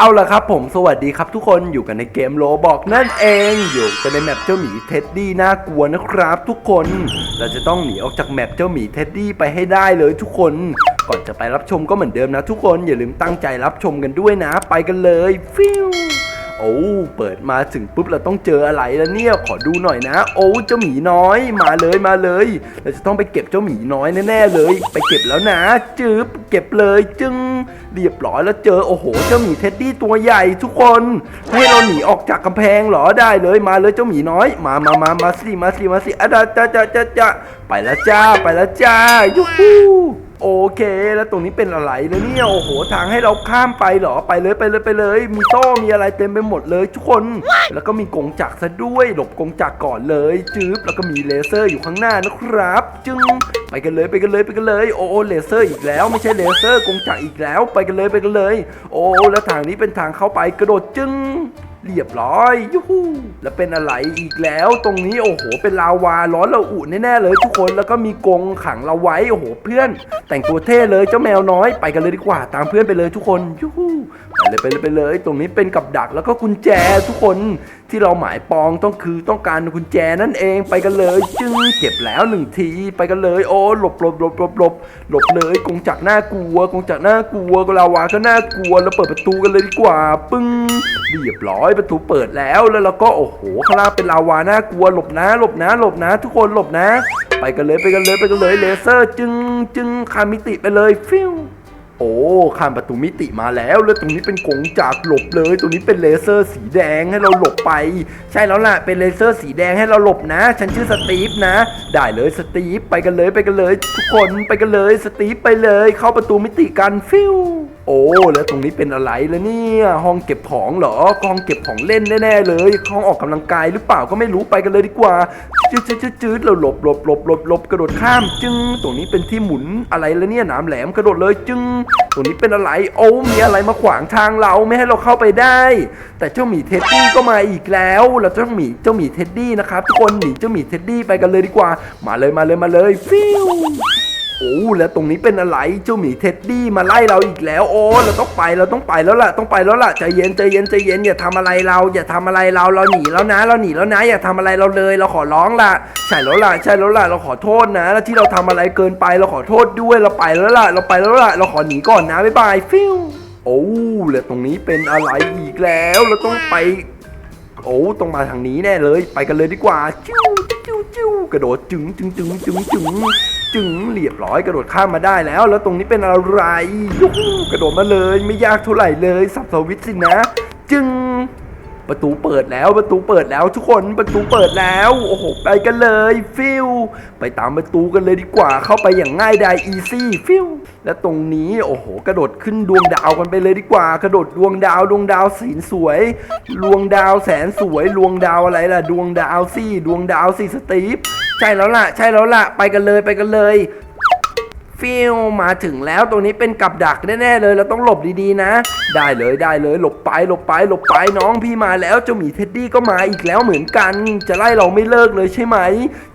เอาละครับผมสวัสดีครับทุกคนอยู่กันในเกมโลบอกนั่นเองอยู่กันในแมปเจ้าหมีเท็ดดี้น่ากลัวนะครับทุกคนเราจะต้องหนีออกจากแมปเจ้าหมีเท็ดดี้ไปให้ได้เลยทุกคน ก่อนจะไปรับชมก็เหมือนเดิมนะทุกคนอย่าลืมตั้งใจรับชมกันด้วยนะ ไปกันเลยฟิวโอ้เปิดมาถึงปุ๊บเราต้องเจออะไรแล้วเนี่ยขอดูหน่อยนะ โอ้เจ้าหมีน้อยมาเลยมาเลย เราจะต้องไปเก็บเจ้าหมีน้อยแน่ๆเลย ไปเก็บแล้วนะ จืบเก็บเลยจึง เรียบร้อยแล้วเจอโอ้โห เจ้าหมีเท็ดดี้ตัวใหญ่ทุกคน ให้เราหนีออกจากกำแพงเหรอได้เลยมาเลยเจ้าหมีน้อย มามามามาสิมาสิมาสิอะจ้าจ้าจ้าจ้าจ้าไปแล้วจ้าไปแล้วจ้ายูฮูโอเค แล้วตรงนี้เป็นอะไรแล้วเนี่ยโอ้โหทางให้เราข้ามไปเหรอไปเลยไปเลยไปเลย มีโต้มีอะไรเต็มไปหมดเลยทุกคน แล้วก็มีกงจักรซะด้วย หลบกงจักรก่อนเลยจืบแล้วก็มีเลเซอร์อยู่ข้างหน้านะครับ จึง ไปกันเลยไปกันเลยไปกันเลยโอ้โอ้เลเซอร์อีกแล้วไม่ใช่เลเซอร์กงจักรอีกแล้วไปกันเลยไปกันเลย โอ้แล้วทางนี้เป็นทางเข้าไปกระโดดจึงเรียบร้อยยูฮูแล้วเป็นอะไรอีกแล้ว ตรงนี้โอ้โห เป็นลาวาร้อนระอุแน่ๆเลยทุกคนแล้วก็มีกรงขังเราไว้โอ้โห เพื่อน แต่งตัวเท่เลยเจ้าแมวน้อยไปกันเลยดีกว่า ตามเพื่อนไปเลยทุกคนยูฮูไปเลยไปเลยไปเลย ตรงนี้เป็นกับดักแล้วก็กุญแจทุกคน ที่เราหมายปองต้องคือต้องการกุญแจนั่นเองไปกันเลยจึงเก็บแล้วหนึ่งทีไปกันเลย โอ้หลบหลบหลบหลบหลบหลบเลยกงจักรน่ากลัวกงจักรน่ากลัวก็ลาวาก็น่ากลัวแล้วเปิดประตูกันเลยดีกว่า ปึ้งเรียบร้อยประตูเปิดแล้วแล้วเราก็โอ้โหข้างล่างเป็นลาวาน่ากลัวหลบนะ หลบนะ หลบนะ ทุกคนหลบนะ ไปกันเลยไปกันเลยไปกันเลยเลเซอร์ จึงจึงคามิติไปเลยฟิว โอ้ข้ามประตูมิติมาแล้ว แล้วตรงนี้เป็นกงจากหลบเลย ตรงนี้เป็นเลเซอร์สีแดงให้เราหลบไป ใช่แล้วล่ะ เป็นเลเซอร์สีแดงให้เราหลบนะ ฉันชื่อสตีฟนะ ได้เลยสตีฟไปกันเลยไปกันเลย ทุกคนไปกันเลยสตีฟไปเลย เข้าประตูมิติกันฟิว โอ้ แล้วตรงนี้เป็นอะไรแล้วเนี่ยห้องเก็บของเหรอห้องเก็บของเล่นแน่ๆเลยห้องออกกำลังกายหรือเปล่าก็ไม่รู้ไปกันเลยดีกว่าจืดจืดจืดจืดเราหลบหลบหลบหลบหลบกระโดดข้ามจึงตรงนี้เป็นที่หมุนอะไรแล้วเนี่ยหนามแหลมกระโดดเลยจึงตรงนี้เป็นอะไรโอ้มีอะไรมาขวางทางเราไม่ให้เราเข้าไปได้ แต่เจ้าหมีเท็ดดี้ก็มาอีกแล้วเราเจ้าหมีเจ้าหมีเท็ดดี้นะครับทุกคนหนีเจ้าหมีเท็ดดี้ไปกันเลยดีกว่า มาเลยมาเลยมาเลยฟิว โอ้แล้วตรงนี้เป็นอะไรเจ้าหมีเท็ดดี้มาไล่เราอีกแล้ว โอ้เราต้องไปเราต้องไปแล้วล่ะต้องไปแล้วล่ะใจเย็นใจเย็นใจเย็นอย่าทำอะไรเรา อย่าทำอะไรเราเราหนีแล้วนะ เราหนีแล้วนะ อย่าทำอะไรเราเลย เราขอร้องล่ะใช่แล้วล่ะใช่แล้วล่ะเราขอโทษนะ แล้วที่เราทำอะไรเกินไปเราขอโทษด้วยเราไปแล้วล่ะ เราไปแล้วล่ะเราขอหนีก่อนนะบ๊ายบายฟิวโอ้แล้วตรงนี้เป็นอะไรอีกแล้วเราต้องไป โอ้ต้องมาทางนี้แน่เลย ไปกันเลยดีกว่าจิ้วจิ้วจิ้วกระโดดจึงจึงจึงจึงจึง จึงเรียบร้อยกระโดดข้ามมาได้แล้ว แล้วตรงนี้เป็นอะไรยุหูกระโดดมาเลย ไม่ยากเท่าไหร่เลยสับสวิตสินะ จึงประตูเปิดแล้วประตูเปิดแล้วทุกคนประตูเปิดแล้ว โอ้โห ไปกันเลยฟิวไปตามประตูกันเลยดีกว่าเข้าไปอย่างง่ายดายอีซี่ฟิวและตรงนี้โอ้โห กระโดดขึ้นดวงดาวกันไปเลยดีกว่า กระโดดดวงดาวดวงดาวสีสวยดวงดาวแสนสวยดวงดาวอะไรล่ะ ดวงดาวซี่ดวงดาวซี่สตีฟ ใช่แล้วล่ะ ใช่แล้วล่ะ ไปกันเลยไปกันเลยฟิวมาถึงแล้วตรงนี้เป็นกับดักแน่ๆเลยเราต้องหลบดีๆนะ ได้เลยได้เลยหลบไปหลบไปหลบไปน้องพี่มาแล้วเจ้าหมีเท็ดดี้ก็มาอีกแล้วเหมือนกัน จะไล่เราไม่เลิกเลยใช่ไหม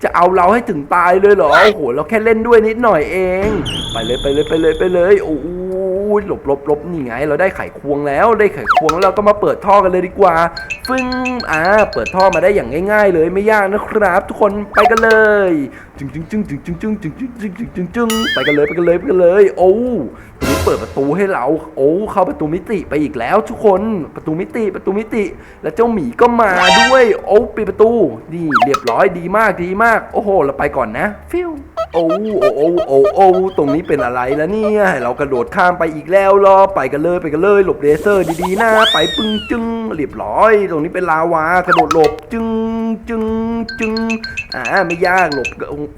จะเอาเราให้ถึงตายเลยเหรอโอ้โหเราแค่เล่นด้วยนิดหน่อยเอง ไปเลยไปเลยไปเลยไปเลยโอ้ โหหลบหลบหลบนี่ไง เราได้ไขควงแล้วได้ไขควงแล้วเราก็มาเปิดท่อกันเลยดีกว่าฟึ่งอ่าเปิดท่อมาได้อย่างง่าย ๆ เลยไม่ยากนะครับ ทุกคนไปกันเลยจึงจึงจึงจึงจึงจึงจึงจึงจึงจึงจึงจึงไปกันเลยไปกันเลยไปกันเลย โอ้ตรงนี้เปิดประตูให้เรา โอ้เข้าประตูมิติไปอีกแล้ว ทุกคนประตูมิติประตูมิติ แล้วเจ้าหมีก็มาด้วย โอ้ปิดประตูนี่เรียบร้อยดีมากดีมาก โอ้โหเราไปก่อนนะฟิว โอ้โอ้โอ้โอ้โอ้ตรงนี้เป็นอะไรแล้วเนี่ย เรากระโดดข้ามไปอีกแล้วรอไปกันเลยไปกันเลย หลบเลเซอร์ดีๆนะไปปึ้งจึงเรียบร้อย ตรงนี้เป็นลาวากระโดดหลบจึงจึงจึงอ่าไม่ยากหลบ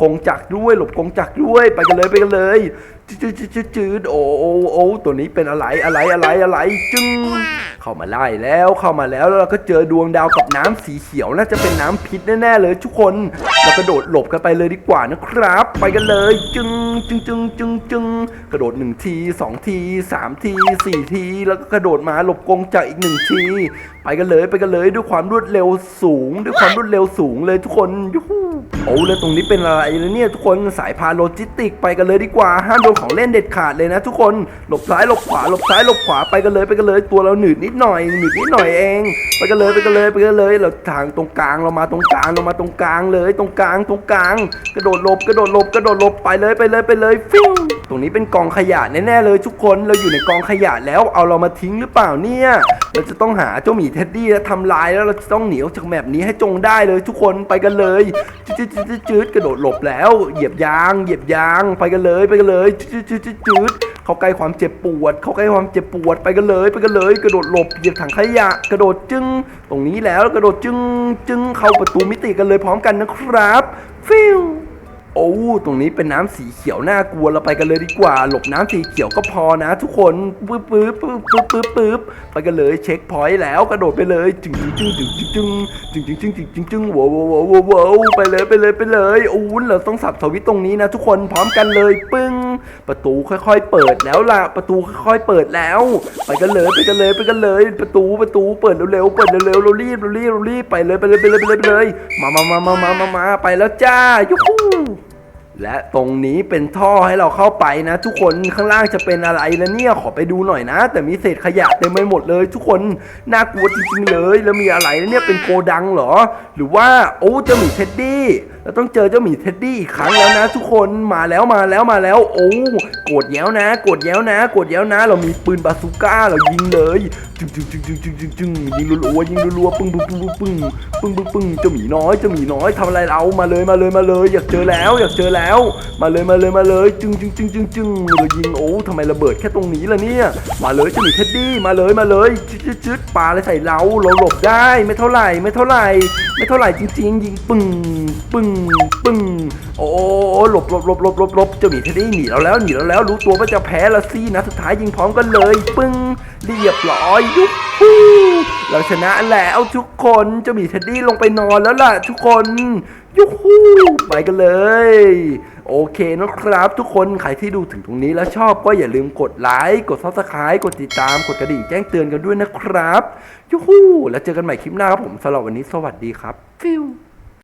กงจักรด้วย หลบกงจักรด้วย ไปกันเลยไปกันเลย จืดจืดจืดจืดจืดโอ้โอ้โอ้ตัวนี้เป็นอะไรอะไรอะไรอะไรจึงเข้ามาไล่แล้วเข้ามาแล้วแล้วเราก็เจอดวงดาวกับน้ำสีเขียวน่าจะเป็นน้ำพิษแน่ๆเลยทุกคนเรากระโดดหลบกันไปเลยดีกว่านะครับ ไปกันเลย จึงจึงจึงจึงจึงกระโดดหนึ่งทีสองทีสามทีสี่ที แล้วก็กระโดดมาหลบกงจากอีกหนึ่งที ไปกันเลยไปกันเลยด้วยความรวดเร็วสูง ด้วยความรวดเร็วสูงเลยทุกคนยูฮูโอ้แล้วตรงนี้เป็นอะไรแล้วเนี่ยทุกคนสายพานโลจิสติกไปกันเลยดีกว่าห้ามโดนของเล่นเด็ดขาดเลยนะ ทุกคนหลบซ้ายหลบขวาหลบซ้ายหลบขวาไปกันเลยไปกันเลยตัวเราหนืดนิดหน่อยหนืดนิดหน่อยเอง ไปกันเลยไปกันเลยไปกันเลยเราทางตรงกลางเรามาตรงกลางเรามาตรงกลางเลยตรงกลางตรงกลาง กระโดดหลบกระโดดหลบกระโดดหลบไปเลยไปเลยไปเลยฟิวตรงนี้เป็นกองขยะแน่ๆเลยทุกคนเราอยู่ในกองขยะแล้วเอาเรามาทิ้งหรือเปล่าเนี่ยเราจะต้องหาเจ้าหมีเท็ดดี้แล้วทำลายแล้วเราจะต้องหนีออกจากแมปนี้ให้จงได้เลยทุกคนไปกันเลยจืดจืดจืดจืดกระโดดหลบแล้ว เหยียบยาง เหยียบยางไปกันเลยไปกันเลยจืดจืดเขาใกล้ความเจ็บปวด เขาใกล้ความเจ็บปวดไปกันเลย ไปกันเลย กระโดดหลบเหยียบถังขยะ กระโดดจึงตรงนี้แล้วกระโดดจึงจึ้งเข้าประตูมิติกันเลยพร้อมกันนะครับ ฟิว โอ้ตรงนี้เป็นน้ำสีเขียวน่ากลัวเราไปกันเลยดีกว่า หลบน้ำสีเขียวก็พอนะ ทุกคนปึ๊บปึ๊บปึ๊บปึ๊บปึ๊บปึ๊บไปกันเลยเช็คพอยต์แล้วกระโดดไปเลยจึงจึงจึงจึงจึงจึงจึงจึงจึงจึงจึงจึงว้าวว้าวว้าวว้วไปเลยไปเลยไปเลยโอ้เราต้องสับสวิตตรงนี้นะทุกคนพร้อมกันเลยปึ้งประตูค่อย ๆ เปิดแล้วล่ะประตูค่อยๆเปิดแล้ว ไปกันเลยไปกันเลยไปกันเลย ประตูประตูเปิดเร็วๆเปิดเร็วๆเรารีบเรารีบเรารีบไปเลยไปเลยไปเลยไปเลยไปเลยมามามามามามามาไปแล้วจ้ายุฮู และตรงนี้เป็นท่อให้เราเข้าไปนะ ทุกคนข้างล่างจะเป็นอะไรแล้วเนี่ยขอไปดูหน่อยนะ แต่มีเศษขยะเต็มไปหมดเลย ทุกคนน่ากลัวจริงๆเลย แล้วมีอะไรแล้วเนี่ยเป็นโกดังเหรอ หรือว่าโอ้เจ้าหมีเท็ดดี้ เราต้องเจอเจ้าหมีเท็ดดี้อีกครั้งแล้วนะ ทุกคนมาแล้วมาแล้วมาแล้ว โอ้โกรธแย้วนะ โกรธแย้วนะ โกรธแย้วนะ เรามีปืนบาซูก้าเรายิงเลยจึงจึงจึงจึงจึงจึงจึงยิงรัวๆยิงรัวๆปึ้งปึ้งปึ้งปึ้งปึ้งปึ้งปึ้งเจ้าหมีน้อยเจ้าหมีน้อยทำอะไรเรามาเลยมาเลยมาเลย อยากเจอแล้ว อยากเจอแล้ว มาเลยมาเลยมาเลย จึงจึงจึงจึงจึงเรายิงโอ้ทำไมระเบิดแค่ตรงนี้ล่ะเนี่ยมาเลยเจ้าหมีเท็ดดี้มาเลยมาเลยจึ๊ดจึ๊ดจึ๊ดปาอะไรใส่เราเราหลบได้ไม่เท่าไหร่ไม่เท่าไหร่ ไม่เท่าไหร่จริงๆยิงปึ้งปึ้งปึ้งโอ้หลบหลบหลบหลบหลบหลบเจ้าหมีเทดดี้หนีเราแล้วหนีเราแล้วรู้ตัวว่าจะแพ้ละสินะสุดท้ายยิงพร้อมกันเลย ปึ้งเรียบร้อยยุบฮู้เราชนะแล้วทุกคนเจ้าหมีเทดดี้ลงไปนอนแล้วล่ะทุกคนยุฮูไปกันเลย โอเคนะครับทุกคนใครที่ดูถึงตรงนี้แล้วชอบก็อย่าลืมกดไลค์กด subscribe กดติดตามกดกระดิ่งแจ้งเตือนกันด้วยนะครับยุฮูแล้วเจอกันใหม่คลิปหน้าครับผมสำหรับวันนี้สวัสดีครับฟิว